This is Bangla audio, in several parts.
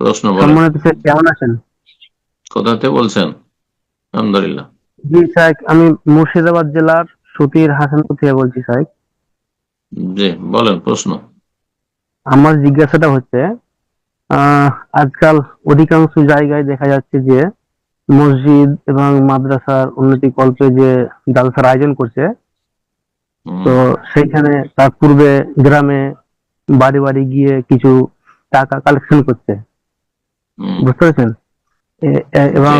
প্রশ্ন কেমন আছেন? কোথাতে বলছেন? আলহামদুলিল্লাহ। জি স্যার আমি মুর্শিদাবাদ জেলার সুতির হাসানপুর থেকে বলছি স্যার জি বলেন প্রশ্ন। আমার জিজ্ঞাসাটা হচ্ছে আজকাল অধিকাংশ জায়গায় দেখা যাচ্ছে যে মসজিদ এবং মাদ্রাসার উন্নতি কল্পে যে জালসার আয়োজন করছে তো সেইখানে তার পূর্বে গ্রামে বাড়ি বাড়ি গিয়ে কিছু টাকা কালেকশন করছে। বুঝতে পেরেছেন? এবং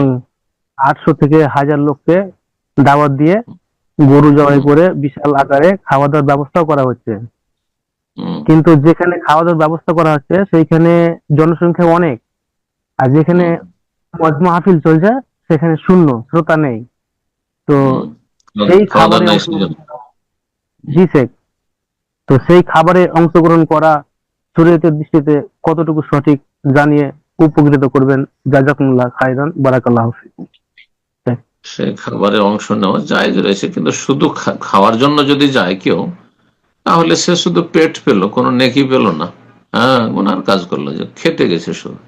আটশো থেকে হাজার লোককে দাওয়াত দিয়ে গরু জবাই করে বিশাল আকারে খাওয়া দাওয়ার ব্যবস্থাও করা হচ্ছে। কিন্তু যেখানে খাওয়া দাওয়ার ব্যবস্থা করা হচ্ছে সেইখানে জনসংখ্যা অনেক। আর যেখানে মাহফিল চলছে সেখানে শূন্য শ্রোতা নেই। তো সেই খাবারে। জি শেখ। তো সেই খাবারে অংশগ্রহণ করা শরীয়তের দৃষ্টিতে কতটুকু সঠিক জানিয়ে উপকৃত করবেন। জাজাকুমুল্লাহ খাইরান বারাকাল্লাহ ফিকুম। সে খাবারে অংশ নেওয়া যায় রয়েছে, কিন্তু শুধু খাওয়ার জন্য যদি যায় কেউ, তাহলে সে শুধু পেট পেল, কোনো নেকি পেল না। হ্যাঁ ওনার কাজ করল যে খেতে গেছে শুধু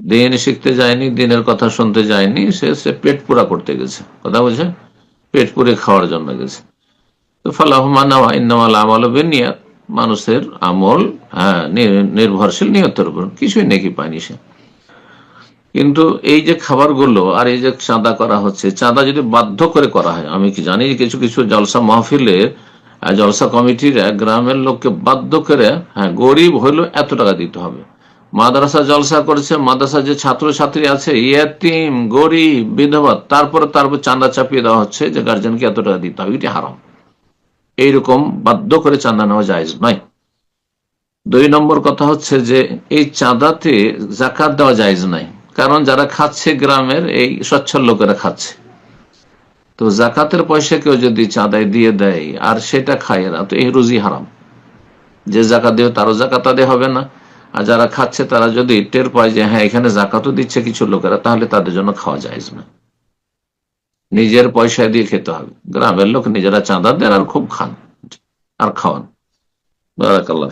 দিন শিখতে যায়নি, দিনের কথা শুনতে যায়নি, সে সে পেট পুরা করতে গেছে। কথা বলছে? পেট পুরে খাওয়ার জন্য গেছে। তো ফালাহমান আমল নিয়ত মানুষের আমল হ্যাঁ নির্ভরশীল নিয়তের উপর। কিছুই নেকি পায়নি সে। কিন্তু এই যে খাবারগুলো আর এই যে চাঁদা করা হচ্ছে, চাঁদা যদি বাধ্য করে করা হয়, আমি কি জানি কিছু কিছু জলসা মাহফিলে জলসা কমিটিরা গ্রামের লোককে বাধ্য করে হ্যাঁ গরিব হইলেও এত টাকা দিতে হবে। মাদ্রাসা জলসা করেছে মাদ্রাসা যে ছাত্র ছাত্রী আছে, ইয়াতিম, গরিব, বিধবা, তারপরে তারপর চাঁদা চাপিয়ে দেওয়া হচ্ছে যে গার্জেনকে এত টাকা দিতে হবে, এটি হারাম। এইরকম বাধ্য করে চাঁদা নেওয়া যায় নয়। দুই নম্বর কথা হচ্ছে যে এই চাঁদাতে জাকাত দেওয়া জায়েজ নাই কারণ যারা খাচ্ছে গ্রামের এই সচ্ছল লোকেরা খাচ্ছে। তো জাকাতের পয়সা কেউ যদি চাঁদায় দিয়ে দেয়, আর সেটা খায় না, তো এই রুজি হারাম। যে জাকাত দেবে, তারও জাকাত আদায় হবে না। আর যারা খাচ্ছে, তারা যদি টের পায় যে হ্যাঁ এখানে জাকাতও দিচ্ছে কিছু লোকেরা, তাহলে তাদের জন্য খাওয়া যায় না। নিজের পয়সা দিয়ে খেতে হবে। গ্রামের লোক নিজেরা চাঁদা দেন আর খুব খান, আর খাওয়ান। বারাকাল্লাহ।